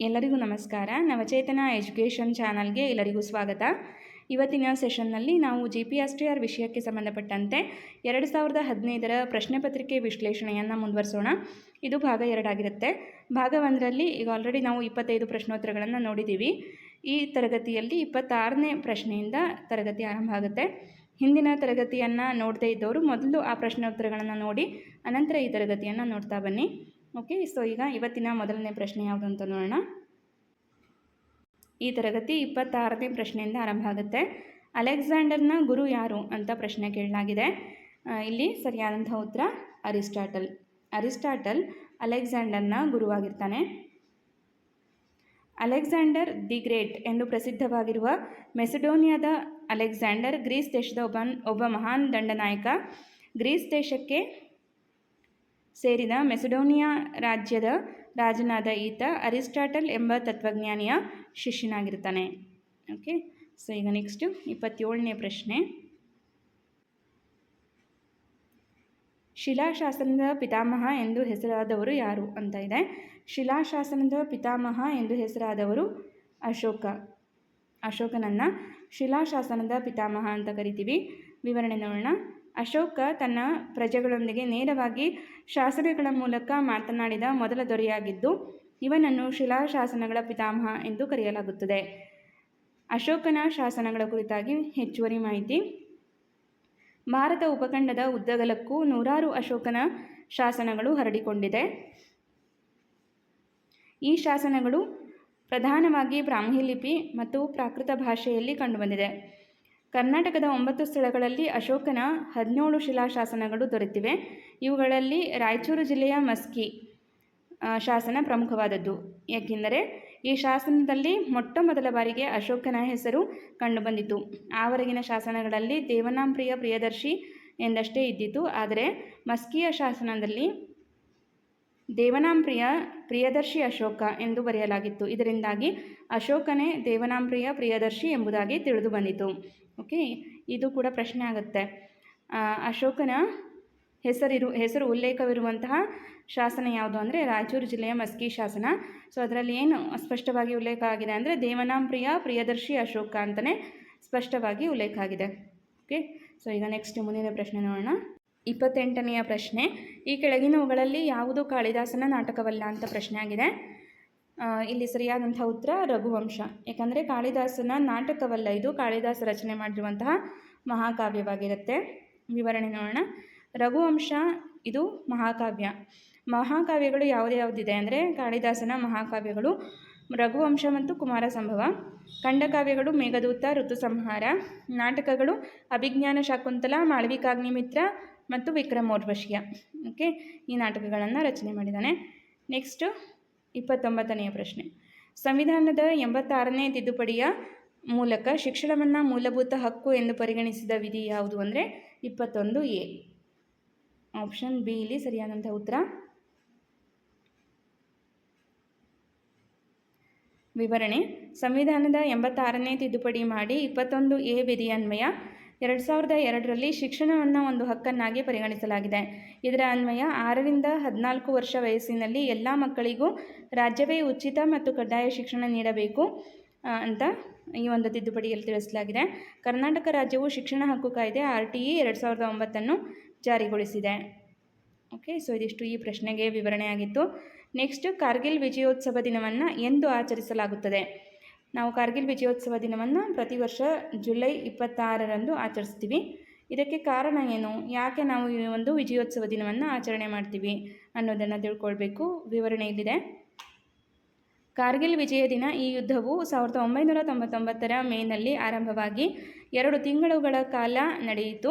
ಎಲ್ಲರಿಗೂ ನಮಸ್ಕಾರ. ನವಚೇತನ ಎಜುಕೇಷನ್ ಚಾನಲ್ಗೆ ಎಲ್ಲರಿಗೂ ಸ್ವಾಗತ. ಇವತ್ತಿನ ಸೆಷನ್ನಲ್ಲಿ ನಾವು G P S T R ವಿಷಯಕ್ಕೆ ಸಂಬಂಧಪಟ್ಟಂತೆ ಎರಡು ಸಾವಿರದ ಹದಿನೈದರ ಪ್ರಶ್ನೆ ಪತ್ರಿಕೆ ವಿಶ್ಲೇಷಣೆಯನ್ನು ಮುಂದುವರಿಸೋಣ. ಇದು ಭಾಗ ಎರಡಾಗಿರುತ್ತೆ ಭಾಗ ಒಂದರಲ್ಲಿ ಈಗ ಆಲ್ರೆಡಿ ನಾವು ಇಪ್ಪತ್ತೈದು ಪ್ರಶ್ನೋತ್ತರಗಳನ್ನು ನೋಡಿದ್ದೀವಿ ಈ ತರಗತಿಯಲ್ಲಿ ಇಪ್ಪತ್ತಾರನೇ ಪ್ರಶ್ನೆಯಿಂದ ತರಗತಿ ಆರಂಭ ಆಗುತ್ತೆ. ಹಿಂದಿನ ತರಗತಿಯನ್ನು ನೋಡದೇ ಇದ್ದವರು ಮೊದಲು ಆ ಪ್ರಶ್ನೋತ್ತರಗಳನ್ನು ನೋಡಿ, ಅನಂತರ ಈ ತರಗತಿಯನ್ನು ನೋಡ್ತಾ ಬನ್ನಿ. ಓಕೆ ಸೊ ಈಗ ಇವತ್ತಿನ ಮೊದಲನೇ ಪ್ರಶ್ನೆ ಯಾವುದು ಅಂತ ನೋಡೋಣ. ಈ ತರಗತಿ ಇಪ್ಪತ್ತಾರನೇ ಪ್ರಶ್ನೆಯಿಂದ ಆರಂಭ ಆಗುತ್ತೆ. ಅಲೆಕ್ಸಾಂಡರ್ನ ಗುರು ಯಾರು ಅಂತ ಪ್ರಶ್ನೆ ಕೇಳಲಾಗಿದೆ. ಇಲ್ಲಿ ಸರಿಯಾದಂಥ ಉತ್ತರ ಅರಿಸ್ಟಾಟಲ್. ಅರಿಸ್ಟಾಟಲ್ ಅಲೆಕ್ಸಾಂಡರ್ನ ಗುರುವಾಗಿರ್ತಾನೆ. ಅಲೆಕ್ಸಾಂಡರ್ ದಿ ಗ್ರೇಟ್ ಎಂದು ಪ್ರಸಿದ್ಧವಾಗಿರುವ ಮೆಸಿಡೋನಿಯಾದ ಅಲೆಕ್ಸಾಂಡರ್ ಗ್ರೀಸ್ ದೇಶದ ಒಬ್ಬ ಒಬ್ಬ ಮಹಾನ್ ದಂಡನಾಯಕ. ಗ್ರೀಸ್ ದೇಶಕ್ಕೆ ಸೇರಿದ ಮೆಸಿಡೋನಿಯಾ ರಾಜ್ಯದ ರಾಜನಾದ ಈತ ಅರಿಸ್ಟಾಟಲ್ ಎಂಬ ತತ್ವಜ್ಞಾನಿಯ ಶಿಷ್ಯನಾಗಿರ್ತಾನೆ ಓಕೆ, ಸೊ ಈಗ ನೆಕ್ಸ್ಟು ಇಪ್ಪತ್ತೇಳನೇ ಪ್ರಶ್ನೆ. ಶಿಲಾಶಾಸನದ ಪಿತಾಮಹ ಎಂದು ಹೆಸರಾದವರು ಯಾರು ಅಂತ ಇದೆ. ಶಿಲಾಶಾಸನದ ಪಿತಾಮಹ ಎಂದು ಹೆಸರಾದವರು ಅಶೋಕ. ಅಶೋಕನನ್ನು ಶಿಲಾಶಾಸನದ ಪಿತಾಮಹ ಅಂತ ಕರಿತೀವಿ. ವಿವರಣೆ ನೋಡೋಣ. ಅಶೋಕ ತನ್ನ ಪ್ರಜೆಗಳೊಂದಿಗೆ ನೇರವಾಗಿ ಶಾಸನಗಳ ಮೂಲಕ ಮಾತನಾಡಿದ ಮೊದಲ ದೊರೆಯಾಗಿದ್ದು, ಇವನನ್ನು ಶಿಲಾಶಾಸನಗಳ ಪಿತಾಮಹ ಎಂದು ಕರೆಯಲಾಗುತ್ತದೆ. ಅಶೋಕನ ಶಾಸನಗಳ ಕುರಿತಾಗಿ ಹೆಚ್ಚುವರಿ ಮಾಹಿತಿ. ಭಾರತ ಉಪಖಂಡದ ಉದ್ದಗಲಕ್ಕೂ ನೂರಾರು ಅಶೋಕನ ಶಾಸನಗಳು ಹರಡಿಕೊಂಡಿದೆ. ಈ ಶಾಸನಗಳು ಪ್ರಧಾನವಾಗಿ ಬ್ರಾಹ್ಮಿ ಲಿಪಿ ಮತ್ತು ಪ್ರಾಕೃತ ಭಾಷೆಯಲ್ಲಿ ಕಂಡುಬಂದಿದೆ. ಕರ್ನಾಟಕದ ಒಂಬತ್ತು ಸ್ಥಳಗಳಲ್ಲಿ ಅಶೋಕನ ಹದಿನೇಳು ಶಿಲಾಶಾಸನಗಳು ದೊರೆತಿವೆ. ಇವುಗಳಲ್ಲಿ ರಾಯಚೂರು ಜಿಲ್ಲೆಯ ಮಸ್ಕಿ ಶಾಸನ ಪ್ರಮುಖವಾದದ್ದು. ಏಕೆಂದರೆ ಈ ಶಾಸನದಲ್ಲಿ ಮೊಟ್ಟ ಮೊದಲ ಬಾರಿಗೆ ಅಶೋಕನ ಹೆಸರು ಕಂಡುಬಂದಿತು ಆವರೆಗಿನ ಶಾಸನಗಳಲ್ಲಿ ದೇವನಾಂಪ್ರಿಯ ಪ್ರಿಯದರ್ಶಿ ಎಂದಷ್ಟೇ ಇದ್ದಿತು ಆದರೆ, ಮಸ್ಕಿಯ ಶಾಸನದಲ್ಲಿ ದೇವನಾಂಪ್ರಿಯ ಪ್ರಿಯದರ್ಶಿ ಅಶೋಕ ಎಂದು ಬರೆಯಲಾಗಿತ್ತು. ಇದರಿಂದಾಗಿ ಅಶೋಕನೇ ದೇವನಾಂಪ್ರಿಯ ಪ್ರಿಯದರ್ಶಿ ಎಂಬುದಾಗಿ ತಿಳಿದು ಬಂದಿತು. ಓಕೆ ಇದು ಕೂಡ ಪ್ರಶ್ನೆ ಆಗುತ್ತೆ. ಅಶೋಕನ ಹೆಸರಿರು, ಹೆಸರು ಉಲ್ಲೇಖವಿರುವಂತಹ ಶಾಸನ ಯಾವುದು ಅಂದರೆ ರಾಯಚೂರು ಜಿಲ್ಲೆಯ ಮಸ್ಕಿ ಶಾಸನ. ಸೊ ಅದರಲ್ಲಿ ಏನು ಸ್ಪಷ್ಟವಾಗಿ ಉಲ್ಲೇಖ ಆಗಿದೆ ಅಂದರೆ ದೇವನಾಂಪ್ರಿಯ ಪ್ರಿಯದರ್ಶಿ ಅಶೋಕ ಅಂತಲೇ ಸ್ಪಷ್ಟವಾಗಿ ಉಲ್ಲೇಖ ಆಗಿದೆ. ಓಕೆ ಸೊ ಈಗ ನೆಕ್ಸ್ಟ್ ಮುಂದಿನ ಪ್ರಶ್ನೆ ನೋಡೋಣ. ಇಪ್ಪತ್ತೆಂಟನೆಯ ಪ್ರಶ್ನೆ. ಈ ಕೆಳಗಿನವುಗಳಲ್ಲಿ ಯಾವುದು ಕಾಳಿದಾಸನ ನಾಟಕವಲ್ಲ ಅಂತ ಪ್ರಶ್ನೆ ಆಗಿದೆ. ಇಲ್ಲಿ ಸರಿಯಾದಂಥ ಉತ್ತರ ರಘುವಂಶ. ಯಾಕಂದರೆ ಕಾಳಿದಾಸನ ನಾಟಕವಲ್ಲ ಇದು, ಕಾಳಿದಾಸ ರಚನೆ ಮಾಡಿರುವಂತಹ ಮಹಾಕಾವ್ಯವಾಗಿರುತ್ತೆ. ವಿವರಣೆ ನೋಡೋಣ. ರಘುವಂಶ, ಇದು ಮಹಾಕಾವ್ಯ. ಮಹಾಕಾವ್ಯಗಳು ಯಾವುದು ಯಾವುದಿದೆ ಅಂದರೆ ಕಾಳಿದಾಸನ ಮಹಾಕಾವ್ಯಗಳು, ರಘುವಂಶ ಮತ್ತು ಕುಮಾರ ಸಂಭವ ಖಂಡಕಾವ್ಯಗಳು ಮೇಘದೂತ ಋತು ಸಂಹಾರ ನಾಟಕಗಳು ಅಭಿಜ್ಞಾನ ಶಾಕುಂತಲ ಮಾಳವಿಕಾಗ್ನಿಮಿತ್ರ ಮತ್ತು ವಿಕ್ರಮೋರ್ವಶಿಯ. ಓಕೆ ಈ ನಾಟಕಗಳನ್ನು ರಚನೆ ಮಾಡಿದ್ದಾನೆ. ನೆಕ್ಸ್ಟು ಇಪ್ಪತ್ತೊಂಬತ್ತನೆಯ ಪ್ರಶ್ನೆ. ಸಂವಿಧಾನದ ಎಂಬತ್ತಾರನೇ ತಿದ್ದುಪಡಿಯ ಮೂಲಕ ಶಿಕ್ಷಣವನ್ನು ಮೂಲಭೂತ ಹಕ್ಕು ಎಂದು ಪರಿಗಣಿಸಿದ ವಿಧಿ ಯಾವುದು ಅಂದರೆ ಇಪ್ಪತ್ತೊಂದು ಎ. ಆಪ್ಷನ್ ಬಿ ಇಲ್ಲಿ ಸರಿಯಾದಂಥ ಉತ್ತರ. ವಿವರಣೆ. ಸಂವಿಧಾನದ ಎಂಬತ್ತಾರನೇ ತಿದ್ದುಪಡಿ ಮಾಡಿ ಇಪ್ಪತ್ತೊಂದು ಎ ವಿಧಿಯನ್ವಯ ಎರಡು ಸಾವಿರದ ಎರಡರಲ್ಲಿ ಶಿಕ್ಷಣವನ್ನು ಒಂದು ಹಕ್ಕನ್ನಾಗಿ ಪರಿಗಣಿಸಲಾಗಿದೆ. ಇದರ ಅನ್ವಯ ಆರರಿಂದ ಹದಿನಾಲ್ಕು ವರ್ಷ ವಯಸ್ಸಿನಲ್ಲಿ ಎಲ್ಲ ಮಕ್ಕಳಿಗೂ ರಾಜ್ಯವೇ ಉಚಿತ ಮತ್ತು ಕಡ್ಡಾಯ ಶಿಕ್ಷಣ ನೀಡಬೇಕು ಅಂತ ಈ ಒಂದು ತಿದ್ದುಪಡಿಯಲ್ಲಿ ತಿಳಿಸಲಾಗಿದೆ. ಕರ್ನಾಟಕ ರಾಜ್ಯವು ಶಿಕ್ಷಣ ಹಕ್ಕು ಕಾಯ್ದೆ ಆರ್ ಟಿ ಇ ಎರಡು ಸಾವಿರದ ಒಂಬತ್ತನ್ನು ಜಾರಿಗೊಳಿಸಿದೆ. ಓಕೆ, ಸೊ ಇದಿಷ್ಟು ಈ ಪ್ರಶ್ನೆಗೆ ವಿವರಣೆಯಾಗಿತ್ತು. ನೆಕ್ಸ್ಟ್ ಕಾರ್ಗಿಲ್ ವಿಜಯೋತ್ಸವ ದಿನವನ್ನು ಎಂದು ಆಚರಿಸಲಾಗುತ್ತದೆ. ನಾವು ಕಾರ್ಗಿಲ್ ವಿಜಯೋತ್ಸವ ದಿನವನ್ನು ಪ್ರತಿ ವರ್ಷ ಜುಲೈ ಇಪ್ಪತ್ತಾರರಂದು ಆಚರಿಸ್ತೀವಿ. ಇದಕ್ಕೆ ಕಾರಣ ಏನು? ಯಾಕೆ ನಾವು ಈ ಒಂದು ವಿಜಯೋತ್ಸವ ದಿನವನ್ನು ಆಚರಣೆ ಮಾಡ್ತೀವಿ ಅನ್ನೋದನ್ನು ತಿಳ್ಕೊಳ್ಬೇಕು. ವಿವರಣೆ ಇಲ್ಲಿದೆ. ಕಾರ್ಗಿಲ್ ವಿಜಯ ದಿನ ಈ ಯುದ್ಧವು ಸಾವಿರದ ಒಂಬೈನೂರ ತೊಂಬತ್ತೊಂಬತ್ತರ ಮೇನಲ್ಲಿ ಆರಂಭವಾಗಿ ಎರಡು ತಿಂಗಳುಗಳ ಕಾಲ ನಡೆಯಿತು.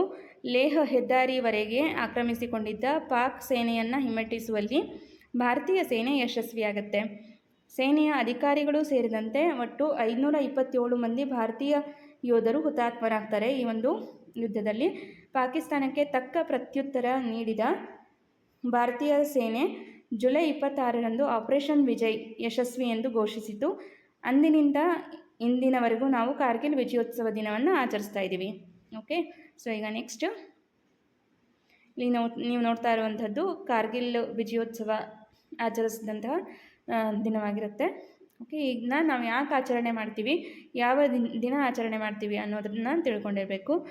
ಲೇಹ ಹೆದ್ದಾರಿವರೆಗೆ ಆಕ್ರಮಿಸಿಕೊಂಡಿದ್ದ ಪಾಕ್ ಸೇನೆಯನ್ನು ಹಿಮ್ಮೆಟ್ಟಿಸುವಲ್ಲಿ ಭಾರತೀಯ ಸೇನೆ ಯಶಸ್ವಿಯಾಗುತ್ತೆ. ಸೇನೆಯ ಅಧಿಕಾರಿಗಳು ಸೇರಿದಂತೆ ಒಟ್ಟು ಐದುನೂರ ಇಪ್ಪತ್ತೇಳು ಮಂದಿ ಭಾರತೀಯ ಯೋಧರು ಹುತಾತ್ಮರಾಗ್ತಾರೆ. ಈ ಒಂದು ಯುದ್ಧದಲ್ಲಿ ಪಾಕಿಸ್ತಾನಕ್ಕೆ ತಕ್ಕ ಪ್ರತ್ಯುತ್ತರ ನೀಡಿದ ಭಾರತೀಯ ಸೇನೆ ಜುಲೈ ಇಪ್ಪತ್ತಾರರಂದು ಆಪರೇಷನ್ ವಿಜಯ್ ಯಶಸ್ವಿ ಎಂದು ಘೋಷಿಸಿತು. ಅಂದಿನಿಂದ ಇಂದಿನವರೆಗೂ ನಾವು ಕಾರ್ಗಿಲ್ ವಿಜಯೋತ್ಸವ ದಿನವನ್ನು ಆಚರಿಸ್ತಾ ಇದ್ದೀವಿ. ಓಕೆ, ಸೊ ಈಗ ನೆಕ್ಸ್ಟ್ ಇಲ್ಲಿ ನೋ ನೀವು ನೋಡ್ತಾ ಇರುವಂಥದ್ದು ಕಾರ್ಗಿಲ್ ವಿಜಯೋತ್ಸವ ಆಚರಿಸಿದಂತಹ ದಿನವಾಗಿರುತ್ತೆ. ಓಕೆ ಈಗ ನಾವು ಯಾಕೆ ಆಚರಣೆ ಮಾಡ್ತೀವಿ? ಯಾವ ದಿನ ದಿನ ಆಚರಣೆ ಮಾಡ್ತೀವಿ ಅನ್ನೋದನ್ನ ತಿಳ್ಕೊಂಡಿರಬೇಕು.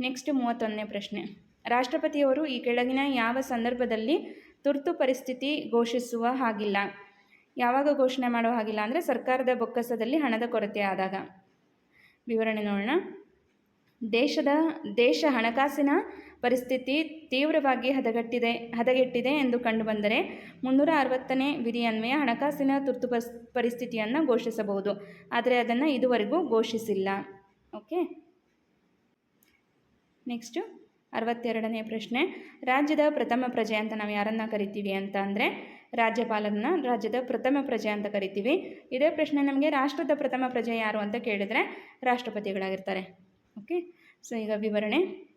ನೆಕ್ಸ್ಟ್ ಮೂವತ್ತೊಂದನೇ ಪ್ರಶ್ನೆ. ರಾಷ್ಟ್ರಪತಿಯವರು ಈ ಕೆಳಗಿನ ಯಾವ ಸಂದರ್ಭದಲ್ಲಿ ತುರ್ತು ಪರಿಸ್ಥಿತಿ ಘೋಷಿಸುವ ಹಾಗಿಲ್ಲ? ಯಾವಾಗ ಘೋಷಣೆ ಮಾಡೋ ಹಾಗಿಲ್ಲ ಅಂದರೆ ಸರ್ಕಾರದ ಬೊಕ್ಕಸದಲ್ಲಿ ಹಣದ ಕೊರತೆ ಆದಾಗ. ವಿವರಣೆ ನೋಡೋಣ. ದೇಶದ, ದೇಶ ಹಣಕಾಸಿನ ಪರಿಸ್ಥಿತಿ ತೀವ್ರವಾಗಿ ಹದಗೆಟ್ಟಿದೆ ಹದಗೆಟ್ಟಿದೆ ಎಂದು ಕಂಡುಬಂದರೆ ಮುನ್ನೂರ ಅರವತ್ತನೇ ವಿಧಿಯನ್ವಯ ಹಣಕಾಸಿನ ತುರ್ತು ಪರಿಸ್ಥಿತಿಯನ್ನು ಘೋಷಿಸಬಹುದು. ಆದರೆ ಅದನ್ನು ಇದುವರೆಗೂ ಘೋಷಿಸಿಲ್ಲ. ಓಕೆ? ನೆಕ್ಸ್ಟು, ಅರವತ್ತೆರಡನೇ ಪ್ರಶ್ನೆ. ರಾಜ್ಯದ ಪ್ರಥಮ ಪ್ರಜೆ ಅಂತ ನಾವು ಯಾರನ್ನು ಕರಿತೀವಿ ಅಂತ ಅಂದರೆ ರಾಜ್ಯಪಾಲರನ್ನ ರಾಜ್ಯದ ಪ್ರಥಮ ಪ್ರಜೆ ಅಂತ ಕರಿತೀವಿ. ಇದೇ ಪ್ರಶ್ನೆ ನಮಗೆ ರಾಷ್ಟ್ರದ ಪ್ರಥಮ ಪ್ರಜೆ ಯಾರು ಅಂತ ಕೇಳಿದರೆ ರಾಷ್ಟ್ರಪತಿಗಳಾಗಿರ್ತಾರೆ. ಓಕೆ? ಸೊ, ಈಗ ವಿವರಣೆ.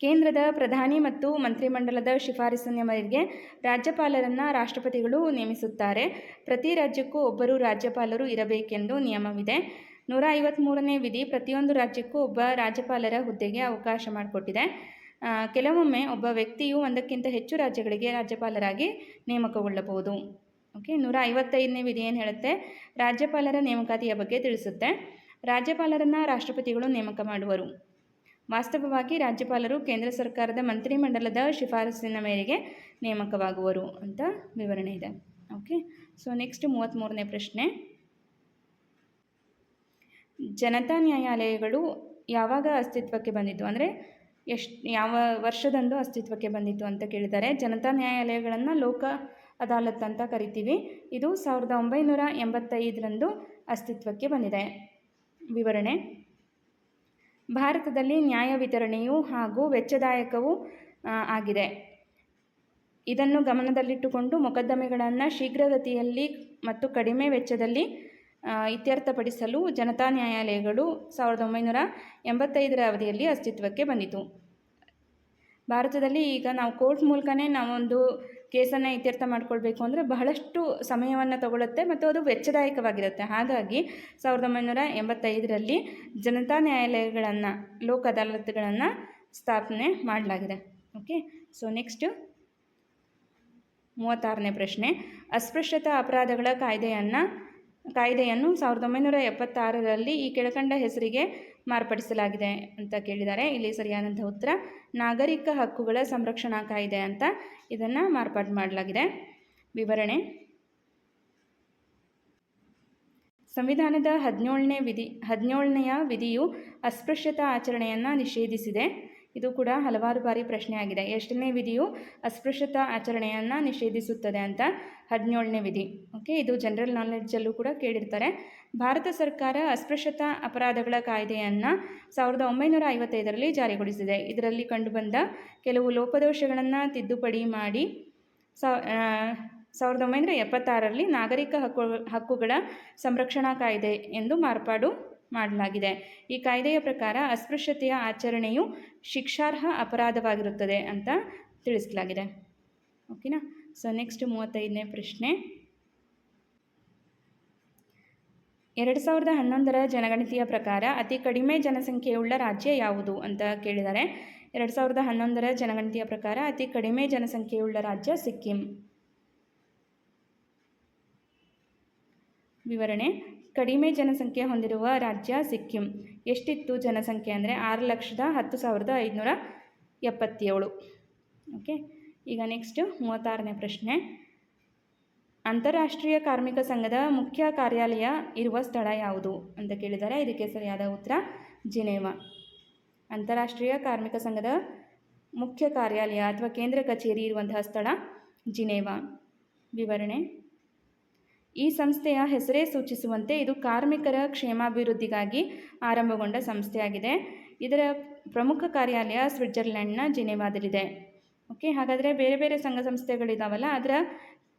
ಕೇಂದ್ರದ ಪ್ರಧಾನಿ ಮತ್ತು ಮಂತ್ರಿಮಂಡಲದ ಶಿಫಾರಸಿನ ಮೇರೆಗೆ ರಾಜ್ಯಪಾಲರನ್ನು ರಾಷ್ಟ್ರಪತಿಗಳು ನೇಮಿಸುತ್ತಾರೆ. ಪ್ರತಿ ರಾಜ್ಯಕ್ಕೂ ಒಬ್ಬರು ರಾಜ್ಯಪಾಲರು ಇರಬೇಕೆಂದು ನಿಯಮವಿದೆ. ನೂರ ಐವತ್ತ್ಮೂರನೇ ವಿಧಿ ಪ್ರತಿಯೊಂದು ರಾಜ್ಯಕ್ಕೂ ಒಬ್ಬ ರಾಜ್ಯಪಾಲರ ಹುದ್ದೆಗೆ ಅವಕಾಶ ಮಾಡಿಕೊಟ್ಟಿದೆ. ಕೆಲವೊಮ್ಮೆ ಒಬ್ಬ ವ್ಯಕ್ತಿಯು ಒಂದಕ್ಕಿಂತ ಹೆಚ್ಚು ರಾಜ್ಯಗಳಿಗೆ ರಾಜ್ಯಪಾಲರಾಗಿ ನೇಮಕಗೊಳ್ಳಬಹುದು. ಓಕೆ, ನೂರ ಐವತ್ತೈದನೇ ವಿಧಿ ಏನು ಹೇಳುತ್ತೆ? ರಾಜ್ಯಪಾಲರ ನೇಮಕಾತಿಯ ಬಗ್ಗೆ ತಿಳಿಸುತ್ತೆ. ರಾಜ್ಯಪಾಲರನ್ನು ರಾಷ್ಟ್ರಪತಿಗಳು ನೇಮಕ ಮಾಡುವರು. ವಾಸ್ತವವಾಗಿ ರಾಜ್ಯಪಾಲರು ಕೇಂದ್ರ ಸರ್ಕಾರದ ಮಂತ್ರಿಮಂಡಲದ ಶಿಫಾರಸಿನ ಮೇರೆಗೆ ನೇಮಕವಾಗುವರು ಅಂತ ವಿವರಣೆ ಇದೆ. ಓಕೆ ಸೊ ನೆಕ್ಸ್ಟ್ ಮೂವತ್ತ್ಮೂರನೇ ಪ್ರಶ್ನೆ. ಜನತಾ ನ್ಯಾಯಾಲಯಗಳು ಯಾವಾಗ ಅಸ್ತಿತ್ವಕ್ಕೆ ಬಂದಿತ್ತು ಅಂದರೆ ಎಷ್ಟು, ಯಾವ ವರ್ಷದಂದು ಅಸ್ತಿತ್ವಕ್ಕೆ ಬಂದಿತ್ತು ಅಂತ ಕೇಳಿದ್ದಾರೆ ಜನತಾ ನ್ಯಾಯಾಲಯಗಳನ್ನು ಲೋಕ ಅದಾಲತ್ ಅಂತ ಕರಿತೀವಿ. ಇದು ಸಾವಿರದ ಒಂಬೈನೂರ ಎಂಬತ್ತೈದರಂದು ಅಸ್ತಿತ್ವಕ್ಕೆ ಬಂದಿದೆ. ವಿವರಣೆ. ಭಾರತದಲ್ಲಿ ನ್ಯಾಯ ವಿತರಣೆಯು ಹಾಗೂ ವೆಚ್ಚದಾಯಕವೂ ಆಗಿದೆ. ಇದನ್ನು ಗಮನದಲ್ಲಿಟ್ಟುಕೊಂಡು ಮೊಕದ್ದಮೆಗಳನ್ನು ಶೀಘ್ರಗತಿಯಲ್ಲಿ ಮತ್ತು ಕಡಿಮೆ ವೆಚ್ಚದಲ್ಲಿ ಇತ್ಯರ್ಥಪಡಿಸಲು ಜನತಾ ನ್ಯಾಯಾಲಯಗಳು ಸಾವಿರದ ಒಂಬೈನೂರ ಎಂಬತ್ತೈದರ ಅವಧಿಯಲ್ಲಿ ಅಸ್ತಿತ್ವಕ್ಕೆ ಬಂದಿತು. ಭಾರತದಲ್ಲಿ ಈಗ ನಾವು ಕೋರ್ಟ್ ಮೂಲಕನೇ ನಾವೊಂದು ಕೇಸನ್ನು ಇತ್ಯರ್ಥ ಮಾಡಿಕೊಳ್ಬೇಕು ಅಂದರೆ ಬಹಳಷ್ಟು ಸಮಯವನ್ನು ತಗೊಳ್ಳುತ್ತೆ ಮತ್ತು ಅದು ವೆಚ್ಚದಾಯಕವಾಗಿರುತ್ತೆ. ಹಾಗಾಗಿ ಸಾವಿರದ ಒಂಬೈನೂರ ಎಂಬತ್ತೈದರಲ್ಲಿ ಜನತಾ ನ್ಯಾಯಾಲಯಗಳನ್ನು, ಲೋಕ ಅದಾಲತ್ಗಳನ್ನು ಸ್ಥಾಪನೆ ಮಾಡಲಾಗಿದೆ. ಓಕೆ ಸೊ ನೆಕ್ಸ್ಟು ಮೂವತ್ತಾರನೇ ಪ್ರಶ್ನೆ. ಅಸ್ಪೃಶ್ಯತಾ ಅಪರಾಧಗಳ ಕಾಯ್ದೆಯನ್ನು ಕಾಯ್ದೆಯನ್ನು ಸಾವಿರದ ಒಂಬೈನೂರ ಎಪ್ಪತ್ತಾರರಲ್ಲಿ ಈ ಕೆಳಕಂಡ ಹೆಸರಿಗೆ ಮಾರ್ಪಡಿಸಲಾಗಿದೆ ಅಂತ ಕೇಳಿದ್ದಾರೆ. ಇಲ್ಲಿ ಸರಿಯಾದಂಥ ಉತ್ತರ, ನಾಗರಿಕ ಹಕ್ಕುಗಳ ಸಂರಕ್ಷಣಾ ಕಾಯ್ದೆ ಅಂತ ಇದನ್ನು ಮಾರ್ಪಾಡು ಮಾಡಲಾಗಿದೆ. ವಿವರಣೆ. ಸಂವಿಧಾನದ ಹದಿನೇಳನೇ ವಿಧಿ, ಹದಿನೇಳನೆಯ ವಿಧಿಯು ಅಸ್ಪೃಶ್ಯತಾ ಆಚರಣೆಯನ್ನು ನಿಷೇಧಿಸಿದೆ. ಇದು ಕೂಡ ಹಲವಾರು ಬಾರಿ ಪ್ರಶ್ನೆ ಆಗಿದೆ ಎಷ್ಟನೇ ವಿಧಿಯು ಅಸ್ಪೃಶ್ಯತಾ ಆಚರಣೆಯನ್ನು ನಿಷೇಧಿಸುತ್ತದೆ ಅಂತ ಹದಿನೇಳನೇ ವಿಧಿ. ಓಕೆ, ಇದು ಜನರಲ್ ನಾಲೆಡ್ಜಲ್ಲೂ ಕೂಡ ಕೇಳಿರ್ತಾರೆ. ಭಾರತ ಸರ್ಕಾರ ಅಸ್ಪೃಶ್ಯತಾ ಅಪರಾಧಗಳ ಕಾಯ್ದೆಯನ್ನು ಸಾವಿರದ ಒಂಬೈನೂರ ಐವತ್ತೈದರಲ್ಲಿ ಜಾರಿಗೊಳಿಸಿದೆ. ಇದರಲ್ಲಿ ಕಂಡುಬಂದ ಕೆಲವು ಲೋಪದೋಷಗಳನ್ನು ತಿದ್ದುಪಡಿ ಮಾಡಿ ಸಾವಿರದ ಒಂಬೈನೂರ ಎಪ್ಪತ್ತಾರರಲ್ಲಿ ನಾಗರಿಕ ಹಕ್ಕು, ಹಕ್ಕುಗಳ ಸಂರಕ್ಷಣಾ ಕಾಯ್ದೆ ಎಂದು ಮಾರ್ಪಾಡು ಮಾಡಲಾಗಿದೆ. ಈ ಕಾಯ್ದೆಯ ಪ್ರಕಾರ ಅಸ್ಪೃಶ್ಯತೆಯ ಆಚರಣೆಯು ಶಿಕ್ಷಾರ್ಹ ಅಪರಾಧವಾಗಿರುತ್ತದೆ ಅಂತ ತಿಳಿಸಲಾಗಿದೆ. ಓಕೆನಾ? ಸೊ ನೆಕ್ಸ್ಟ್ ಮೂವತ್ತೈದನೇ ಪ್ರಶ್ನೆ. ಎರಡು ಸಾವಿರದ ಹನ್ನೊಂದರ ಜನಗಣತಿಯ ಪ್ರಕಾರ ಅತಿ ಕಡಿಮೆ ಜನಸಂಖ್ಯೆಯುಳ್ಳ ರಾಜ್ಯ ಯಾವುದು ಅಂತ ಕೇಳಿದ್ದಾರೆ ಎರಡು ಸಾವಿರದ ಹನ್ನೊಂದರ ಜನಗಣತಿಯ ಪ್ರಕಾರ ಅತಿ ಕಡಿಮೆ ಜನಸಂಖ್ಯೆಯುಳ್ಳ ರಾಜ್ಯ ಸಿಕ್ಕಿಂ. ವಿವರಣೆ, ಕಡಿಮೆ ಜನಸಂಖ್ಯೆ ಹೊಂದಿರುವ ರಾಜ್ಯ ಸಿಕ್ಕಿಂ. ಎಷ್ಟಿತ್ತು ಜನಸಂಖ್ಯೆ ಅಂದರೆ ಆರು ಲಕ್ಷದ ಹತ್ತು ಸಾವಿರದ ಐದುನೂರ ಎಪ್ಪತ್ತೇಳು. ಓಕೆ ಈಗ ನೆಕ್ಸ್ಟ್ ಮೂವತ್ತಾರನೇ ಪ್ರಶ್ನೆ. ಅಂತಾರಾಷ್ಟ್ರೀಯ ಕಾರ್ಮಿಕ ಸಂಘದ ಮುಖ್ಯ ಕಾರ್ಯಾಲಯ ಇರುವ ಸ್ಥಳ ಯಾವುದು ಅಂತ ಕೇಳಿದ್ದಾರೆ ಇದಕ್ಕೆ ಸರಿಯಾದ ಉತ್ತರ ಜಿನೇವಾ. ಅಂತಾರಾಷ್ಟ್ರೀಯ ಕಾರ್ಮಿಕ ಸಂಘದ ಮುಖ್ಯ ಕಾರ್ಯಾಲಯ ಅಥವಾ ಕೇಂದ್ರ ಕಚೇರಿ ಇರುವಂತಹ ಸ್ಥಳ ಜಿನೇವಾ. ವಿವರಣೆ. ಈ ಸಂಸ್ಥೆಯ ಹೆಸರೇ ಸೂಚಿಸುವಂತೆ ಇದು ಕಾರ್ಮಿಕರ ಕ್ಷೇಮಾಭಿವೃದ್ಧಿಗಾಗಿ ಆರಂಭಗೊಂಡ ಸಂಸ್ಥೆಯಾಗಿದೆ. ಇದರ ಪ್ರಮುಖ ಕಾರ್ಯಾಲಯ ಸ್ವಿಟ್ಜರ್ಲೆಂಡ್ನ ಜಿನೇವಾದಲ್ಲಿದೆ. ಓಕೆ, ಹಾಗಾದರೆ ಬೇರೆ ಬೇರೆ ಸಂಘ ಸಂಸ್ಥೆಗಳಿದಾವಲ್ಲ, ಅದರ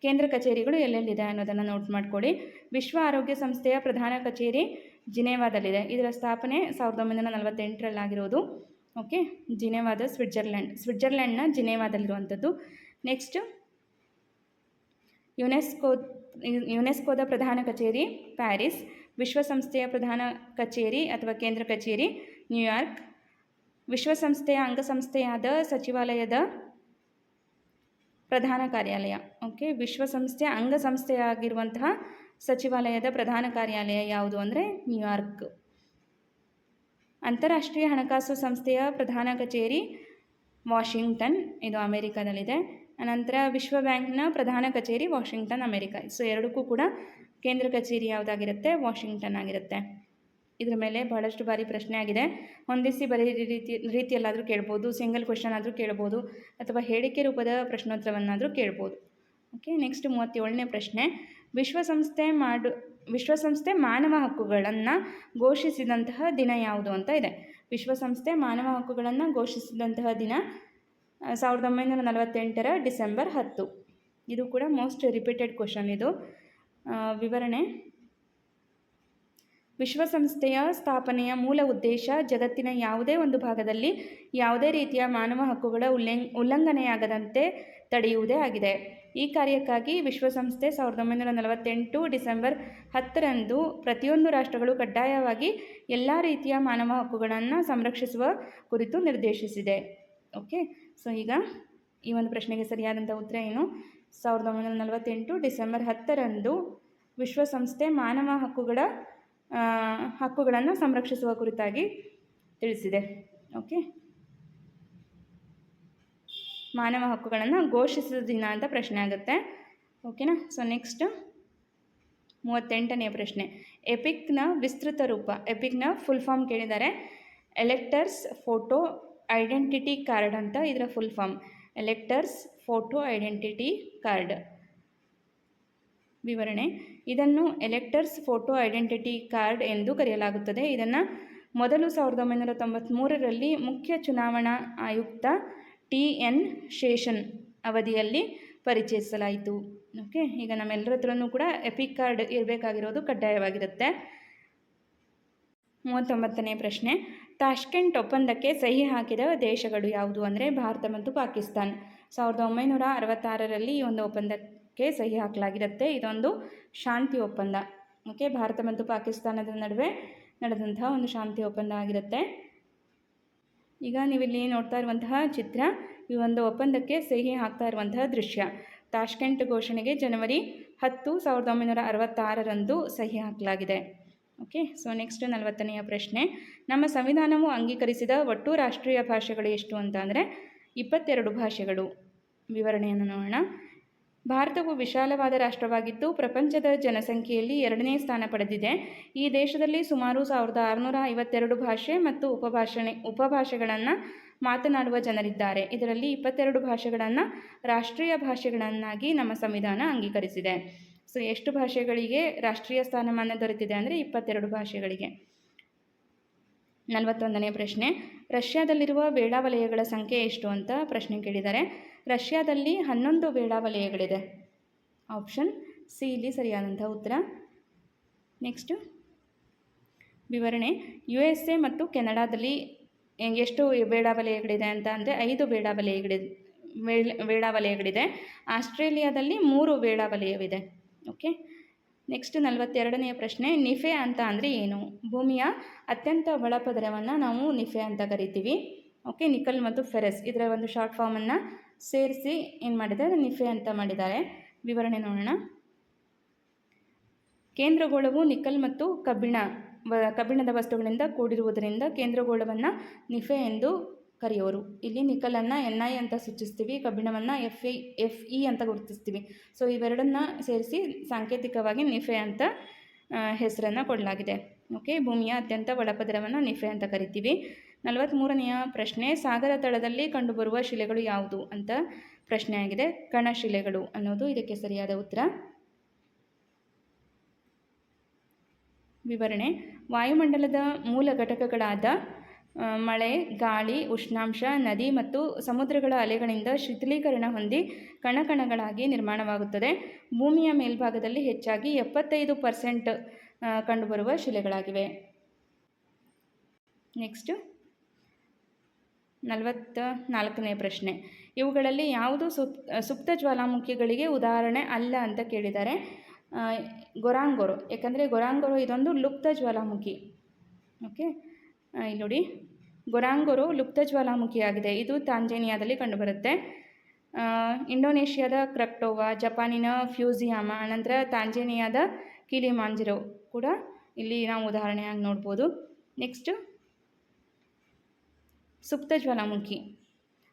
ಕೇಂದ್ರ ಕಚೇರಿಗಳು ಎಲ್ಲೆಲ್ಲಿದೆ ಅನ್ನೋದನ್ನು ನೋಟ್ ಮಾಡ್ಕೊಳ್ಳಿ ವಿಶ್ವ ಆರೋಗ್ಯ ಸಂಸ್ಥೆಯ ಪ್ರಧಾನ ಕಚೇರಿ ಜಿನೇವಾದಲ್ಲಿದೆ. ಇದರ ಸ್ಥಾಪನೆ ಸಾವಿರದ ಒಂಬೈನೂರ ನಲವತ್ತೆಂಟರಲ್ಲಾಗಿರೋದು. ಓಕೆ ಜಿನೇವಾದ ಸ್ವಿಟ್ಜರ್ಲೆಂಡ್. ಸ್ವಿಟ್ಜರ್ಲೆಂಡ್ನ ಜಿನೇವಾದಲ್ಲಿರುವಂಥದ್ದು. ನೆಕ್ಸ್ಟ್ ಯುನೆಸ್ಕೋ ಯುನೆಸ್ಕೋದ ಪ್ರಧಾನ ಕಚೇರಿ, ಪ್ಯಾರಿಸ್. ವಿಶ್ವಸಂಸ್ಥೆಯ ಪ್ರಧಾನ ಕಚೇರಿ ಅಥವಾ ಕೇಂದ್ರ ಕಚೇರಿ, ನ್ಯೂಯಾರ್ಕ್. ವಿಶ್ವಸಂಸ್ಥೆಯ ಅಂಗಸಂಸ್ಥೆಯಾದ ಸಚಿವಾಲಯದ ಪ್ರಧಾನ ಕಾರ್ಯಾಲಯ ಓಕೆ ವಿಶ್ವಸಂಸ್ಥೆಯ ಅಂಗಸಂಸ್ಥೆಯಾಗಿರುವಂತಹ ಸಚಿವಾಲಯದ ಪ್ರಧಾನ ಕಾರ್ಯಾಲಯ ಯಾವುದು ಅಂದರೆ ನ್ಯೂಯಾರ್ಕ್. ಅಂತಾರಾಷ್ಟ್ರೀಯ ಹಣಕಾಸು ಸಂಸ್ಥೆಯ ಪ್ರಧಾನ ಕಚೇರಿ ವಾಷಿಂಗ್ಟನ್, ಇದು ಅಮೆರಿಕಾದಲ್ಲಿದೆ. ಅನಂತರ ವಿಶ್ವ ಬ್ಯಾಂಕ್ನ ಪ್ರಧಾನ ಕಚೇರಿ ವಾಷಿಂಗ್ಟನ್, ಅಮೆರಿಕ. ಸೊ ಎರಡಕ್ಕೂ ಕೂಡ ಕೇಂದ್ರ ಕಚೇರಿ ಯಾವುದಾಗಿರುತ್ತೆ? ವಾಷಿಂಗ್ಟನ್ ಆಗಿರುತ್ತೆ. ಇದ್ರ ಮೇಲೆ ಬಹಳಷ್ಟು ಬಾರಿ ಪ್ರಶ್ನೆ ಆಗಿದೆ. ಹೊಂದಿಸಿ ಬರೀ ರೀತಿ, ರೀತಿಯಲ್ಲಾದರೂ ಕೇಳ್ಬೋದು ಸಿಂಗಲ್ ಕ್ವೆಶನ್ ಆದರೂ ಕೇಳ್ಬೋದು, ಅಥವಾ ಹೇಳಿಕೆ ರೂಪದ ಪ್ರಶ್ನೋತ್ತರವನ್ನಾದರೂ ಕೇಳ್ಬೋದು. ಓಕೆ ನೆಕ್ಸ್ಟ್ ಮೂವತ್ತೇಳನೇ ಪ್ರಶ್ನೆ. ವಿಶ್ವಸಂಸ್ಥೆ ಮಾಡು, ವಿಶ್ವಸಂಸ್ಥೆ ಮಾನವ ಹಕ್ಕುಗಳನ್ನು ಘೋಷಿಸಿದಂತಹ ದಿನ ಯಾವುದು ಅಂತ ಇದೆ. ವಿಶ್ವಸಂಸ್ಥೆ ಮಾನವ ಹಕ್ಕುಗಳನ್ನು ಘೋಷಿಸಿದಂತಹ ದಿನ ಸಾವಿರದ ಒಂಬೈನೂರ ನಲವತ್ತೆಂಟರ ಡಿಸೆಂಬರ್ ಹತ್ತು. ಇದು ಕೂಡ ಮೋಸ್ಟ್ ರಿಪೀಟೆಡ್ ಕ್ವಶನ್ ಇದು. ವಿವರಣೆ. ವಿಶ್ವಸಂಸ್ಥೆಯ ಸ್ಥಾಪನೆಯ ಮೂಲ ಉದ್ದೇಶ ಜಗತ್ತಿನ ಯಾವುದೇ ಒಂದು ಭಾಗದಲ್ಲಿ ಯಾವುದೇ ರೀತಿಯ ಮಾನವ ಹಕ್ಕುಗಳ ಉಲ್ಲಂಘ ಉಲ್ಲಂಘನೆಯಾಗದಂತೆ ತಡೆಯುವುದೇ ಆಗಿದೆ. ಈ ಕಾರ್ಯಕ್ಕಾಗಿ ವಿಶ್ವಸಂಸ್ಥೆ ಸಾವಿರದ ಒಂಬೈನೂರ ನಲವತ್ತೆಂಟು ಡಿಸೆಂಬರ್ ಹತ್ತರಂದು ಪ್ರತಿಯೊಂದು ರಾಷ್ಟ್ರಗಳು ಕಡ್ಡಾಯವಾಗಿ ಎಲ್ಲ ರೀತಿಯ ಮಾನವ ಹಕ್ಕುಗಳನ್ನು ಸಂರಕ್ಷಿಸುವ ಕುರಿತು ನಿರ್ದೇಶಿಸಿದೆ. ಓಕೆ, ಸೊ ಈಗ ಈ ಒಂದು ಪ್ರಶ್ನೆಗೆ ಸರಿಯಾದಂಥ ಉತ್ತರ ಏನು? ಸಾವಿರದ ಒಂಬೈನೂರ ನಲವತ್ತೆಂಟು ಡಿಸೆಂಬರ್ ಹತ್ತರಂದು ವಿಶ್ವಸಂಸ್ಥೆ ಮಾನವ ಹಕ್ಕುಗಳ ಹಕ್ಕುಗಳನ್ನು ಸಂರಕ್ಷಿಸುವ ಕುರಿತಾಗಿ ತಿಳಿಸಿದೆ. ಓಕೆ ಮಾನವ ಹಕ್ಕುಗಳನ್ನು ಘೋಷಿಸಿದ ದಿನ ಅಂತ ಪ್ರಶ್ನೆ ಆಗುತ್ತೆ. ಓಕೆನಾ ಸೊ ನೆಕ್ಸ್ಟ್ ಮೂವತ್ತೆಂಟನೆಯ ಪ್ರಶ್ನೆ. ಎಪಿಕ್ನ ವಿಸ್ತೃತ ರೂಪ ಎಪಿಕ್ನ ಫುಲ್ ಫಾರ್ಮ್ ಕೇಳಿದ್ದಾರೆ. ಎಲೆಕ್ಟರ್ಸ್ ಫೋಟೋ ಐಡೆಂಟಿಟಿ ಕಾರ್ಡ್ ಅಂತ ಇದರ full form electors photo identity card ವಿವರಣೆ. ಇದನ್ನು ಎಲೆಕ್ಟರ್ಸ್ ಫೋಟೋ ಐಡೆಂಟಿಟಿ ಕಾರ್ಡ್ ಎಂದು ಕರೆಯಲಾಗುತ್ತದೆ. ಇದನ್ನು ಮೊದಲು ಸಾವಿರದ ಒಂಬೈನೂರ ತೊಂಬತ್ತ್ಮೂರರಲ್ಲಿ ಮುಖ್ಯ ಚುನಾವಣಾ ಆಯುಕ್ತ ಟಿ ಎನ್ ಶೇಷನ್ ಅವಧಿಯಲ್ಲಿ ಪರಿಚಯಿಸಲಾಯಿತು. ಓಕೆ, ಈಗ ನಮ್ಮೆಲ್ಲರ ಹತ್ರನೂ ಕೂಡ ಎಪಿಕ್ ಕಾರ್ಡ್ ಇರಬೇಕಾಗಿರೋದು ಕಡ್ಡಾಯವಾಗಿರುತ್ತೆ. ಮೂವತ್ತೊಂಬತ್ತನೇ ಪ್ರಶ್ನೆ. ತಾಷ್ಕೆಂಟ್ ಒಪ್ಪಂದಕ್ಕೆ ಸಹಿ ಹಾಕಿದ ದೇಶಗಳು ಯಾವುದು ಅಂದರೆ ಭಾರತ ಮತ್ತು ಪಾಕಿಸ್ತಾನ್. ಸಾವಿರದ ಒಂಬೈನೂರ ಅರವತ್ತಾರರಲ್ಲಿ ಈ ಒಂದು ಒಪ್ಪಂದಕ್ಕೆ ಸಹಿ ಹಾಕಲಾಗಿರುತ್ತೆ. ಇದೊಂದು ಶಾಂತಿ ಒಪ್ಪಂದ. ಓಕೆ, ಭಾರತ ಮತ್ತು ಪಾಕಿಸ್ತಾನದ ನಡುವೆ ನಡೆದಂತಹ ಒಂದು ಶಾಂತಿ ಒಪ್ಪಂದ ಆಗಿರುತ್ತೆ. ಈಗ ನೀವಿಲ್ಲಿ ನೋಡ್ತಾ ಇರುವಂತಹ ಚಿತ್ರ, ಈ ಒಂದು ಒಪ್ಪಂದಕ್ಕೆ ಸಹಿ ಹಾಕ್ತಾ ಇರುವಂತಹ ದೃಶ್ಯ. ತಾಷ್ಕೆಂಟ್ ಘೋಷಣೆಗೆ ಜನವರಿ ಹತ್ತು, ಸಾವಿರದ ಒಂಬೈನೂರ ಅರವತ್ತಾರರಂದು ಸಹಿ ಹಾಕಲಾಗಿದೆ. ಓಕೆ, ಸೊ ನೆಕ್ಸ್ಟ್ ನಲವತ್ತನೆಯ ಪ್ರಶ್ನೆ. ನಮ್ಮ ಸಂವಿಧಾನವು ಅಂಗೀಕರಿಸಿದ ಒಟ್ಟು ರಾಷ್ಟ್ರೀಯ ಭಾಷೆಗಳು ಎಷ್ಟು ಅಂತ ಅಂದರೆ ಇಪ್ಪತ್ತೆರಡು ಭಾಷೆಗಳು. ವಿವರಣೆಯನ್ನು ನೋಡೋಣ. ಭಾರತವು ವಿಶಾಲವಾದ ರಾಷ್ಟ್ರವಾಗಿದ್ದು, ಪ್ರಪಂಚದ ಜನಸಂಖ್ಯೆಯಲ್ಲಿ ಎರಡನೇ ಸ್ಥಾನ ಪಡೆದಿದೆ. ಈ ದೇಶದಲ್ಲಿ ಸುಮಾರು ಸಾವಿರದ ಆರುನೂರ ಐವತ್ತೆರಡು ಭಾಷೆ ಮತ್ತು ಉಪಭಾಷಣೆ, ಉಪಭಾಷೆಗಳನ್ನು ಮಾತನಾಡುವ ಜನರಿದ್ದಾರೆ. ಇದರಲ್ಲಿ ಇಪ್ಪತ್ತೆರಡು ಭಾಷೆಗಳನ್ನು ರಾಷ್ಟ್ರೀಯ ಭಾಷೆಗಳನ್ನಾಗಿ ನಮ್ಮ ಸಂವಿಧಾನ ಅಂಗೀಕರಿಸಿದೆ. ಸೊ, ಎಷ್ಟು ಭಾಷೆಗಳಿಗೆ ರಾಷ್ಟ್ರೀಯ ಸ್ಥಾನಮಾನ ದೊರೆತಿದೆ ಅಂದರೆ ಇಪ್ಪತ್ತೆರಡು ಭಾಷೆಗಳಿಗೆ. ನಲವತ್ತೊಂದನೇ ಪ್ರಶ್ನೆ. ರಷ್ಯಾದಲ್ಲಿರುವ ವೇಳಾವಲಯಗಳ ಸಂಖ್ಯೆ ಎಷ್ಟು ಅಂತ ಪ್ರಶ್ನೆ ಕೇಳಿದ್ದಾರೆ. ರಷ್ಯಾದಲ್ಲಿ ಹನ್ನೊಂದು ವೇಳಾವಲಯಗಳಿದೆ. ಆಪ್ಷನ್ ಸಿ, ಇಲ್ಲಿ ಸರಿಯಾದಂಥ ಉತ್ತರ. ನೆಕ್ಸ್ಟು ವಿವರಣೆ. ಯು ಎಸ್ ಎ ಮತ್ತು ಕೆನಡಾದಲ್ಲಿ ಎಷ್ಟು ವೇಳಾವಲಯಗಳಿದೆ ಅಂತ ಅಂದರೆ ಐದು ವೇಳ ವೇಳಾವಲಯಗಳಿದೆ. ಆಸ್ಟ್ರೇಲಿಯಾದಲ್ಲಿ ಮೂರು ವೇಳಾವಲಯವಿದೆ. ಓಕೆ? ನೆಕ್ಸ್ಟ್ ನಲವತ್ತೆರಡನೆಯ ಪ್ರಶ್ನೆ, ನಿಫೆ ಅಂತ ಅಂದರೆ ಏನು? ಭೂಮಿಯ ಅತ್ಯಂತ ಒಳಪದರವನ್ನು ನಾವು ನಿಫೆ ಅಂತ ಕರಿತೀವಿ. ಓಕೆ ನಿಕಲ್ ಮತ್ತು ಫೆರಸ್ ಇದರ ಒಂದು ಶಾರ್ಟ್ ಫಾರ್ಮನ್ನು ಸೇರಿಸಿ ಏನು ಮಾಡಿದ್ದಾರೆ? ನಿಫೆ ಅಂತ ಮಾಡಿದ್ದಾರೆ. ವಿವರಣೆ ನೋಡೋಣ. ಕೇಂದ್ರಗೋಳವು ನಿಕಲ್ ಮತ್ತು ಕಬ್ಬಿಣ ಕಬ್ಬಿಣದ ವಸ್ತುಗಳಿಂದ ಕೂಡಿರುವುದರಿಂದ ಕೇಂದ್ರಗೋಳವನ್ನು ನಿಫೆ ಎಂದು ಕರೆಯೋರು. ಇಲ್ಲಿ ನಿಕಲನ್ನು ಎನ್ ಐ ಅಂತ ಸೂಚಿಸ್ತೀವಿ, ಕಬ್ಬಿಣವನ್ನು ಎಫ್ ಐ, ಎಫ್ ಇ ಅಂತ ಗುರುತಿಸ್ತೀವಿ. ಸೊ ಇವೆರಡನ್ನ ಸೇರಿಸಿ ಸಾಂಕೇತಿಕವಾಗಿ ನಿಫೆ ಅಂತ ಹೆಸರನ್ನು ಕೊಡಲಾಗಿದೆ. ಓಕೆ ಭೂಮಿಯ ಅತ್ಯಂತ ಒಳಪದರವನ್ನು ನಿಫೆ ಅಂತ ಕರಿತೀವಿ. ನಲವತ್ತ್ಮೂರನೆಯ ಪ್ರಶ್ನೆ, ಸಾಗರ ತಳದಲ್ಲಿ ಕಂಡುಬರುವ ಶಿಲೆಗಳು ಯಾವುದು ಅಂತ ಪ್ರಶ್ನೆ ಆಗಿದೆ. ಕಣಶಿಲೆಗಳು ಅನ್ನೋದು ಇದಕ್ಕೆ ಸರಿಯಾದ ಉತ್ತರ. ವಿವರಣೆ, ವಾಯುಮಂಡಲದ ಮೂಲ ಘಟಕಗಳಾದ ಮಳೆ, ಗಾಳಿ, ಉಷ್ಣಾಂಶ, ನದಿ ಮತ್ತು ಸಮುದ್ರಗಳ ಅಲೆಗಳಿಂದ ಶಿಥಿಲೀಕರಣ ಹೊಂದಿ ಕಣಕಣಗಳಾಗಿ ನಿರ್ಮಾಣವಾಗುತ್ತದೆ. ಭೂಮಿಯ ಮೇಲ್ಭಾಗದಲ್ಲಿ ಹೆಚ್ಚಾಗಿ ಎಪ್ಪತ್ತೈದು ಪರ್ಸೆಂಟ್ ಕಂಡುಬರುವ ಶಿಲೆಗಳಾಗಿವೆ. ನೆಕ್ಸ್ಟು ನಲವತ್ತ ನಾಲ್ಕನೇ ಪ್ರಶ್ನೆ. ಇವುಗಳಲ್ಲಿ ಯಾವುದು ಸುಪ್, ಸುಪ್ತ ಜ್ವಾಲಾಮುಖಿಗಳಿಗೆ ಉದಾಹರಣೆ ಅಲ್ಲ ಅಂತ ಕೇಳಿದ್ದಾರೆ. ಗೊರಾಂಗೊರು. ಯಾಕಂದರೆ ಗೊರಾಂಗೊರು ಇದೊಂದು ಲುಪ್ತ ಜ್ವಾಲಾಮುಖಿ. ಓಕೆ ಇಲ್ಲಿ ನೋಡಿ. ಗೊರಾಂಗೊರು ಲುಪ್ತ ಜ್ವಾಲಾಮುಖಿಯಾಗಿದೆ. ಇದು ತಾಂಜೇನಿಯಾದಲ್ಲಿ ಕಂಡುಬರುತ್ತೆ. ಇಂಡೋನೇಷ್ಯಾದ ಕ್ರಕ್ಟೋವಾ, ಜಪಾನಿನ ಫ್ಯೂಸಿಯಾಮ ನಂತರ ತಾಂಜೇನಿಯಾದ ಕಿಲಿಮಾಂಜರೋ ಕೂಡ ಇಲ್ಲಿ ನಾವು ಉದಾಹರಣೆಯಾಗಿ ನೋಡ್ಬೋದು. ನೆಕ್ಸ್ಟು ಸುಪ್ತ ಜ್ವಾಲಾಮುಖಿ.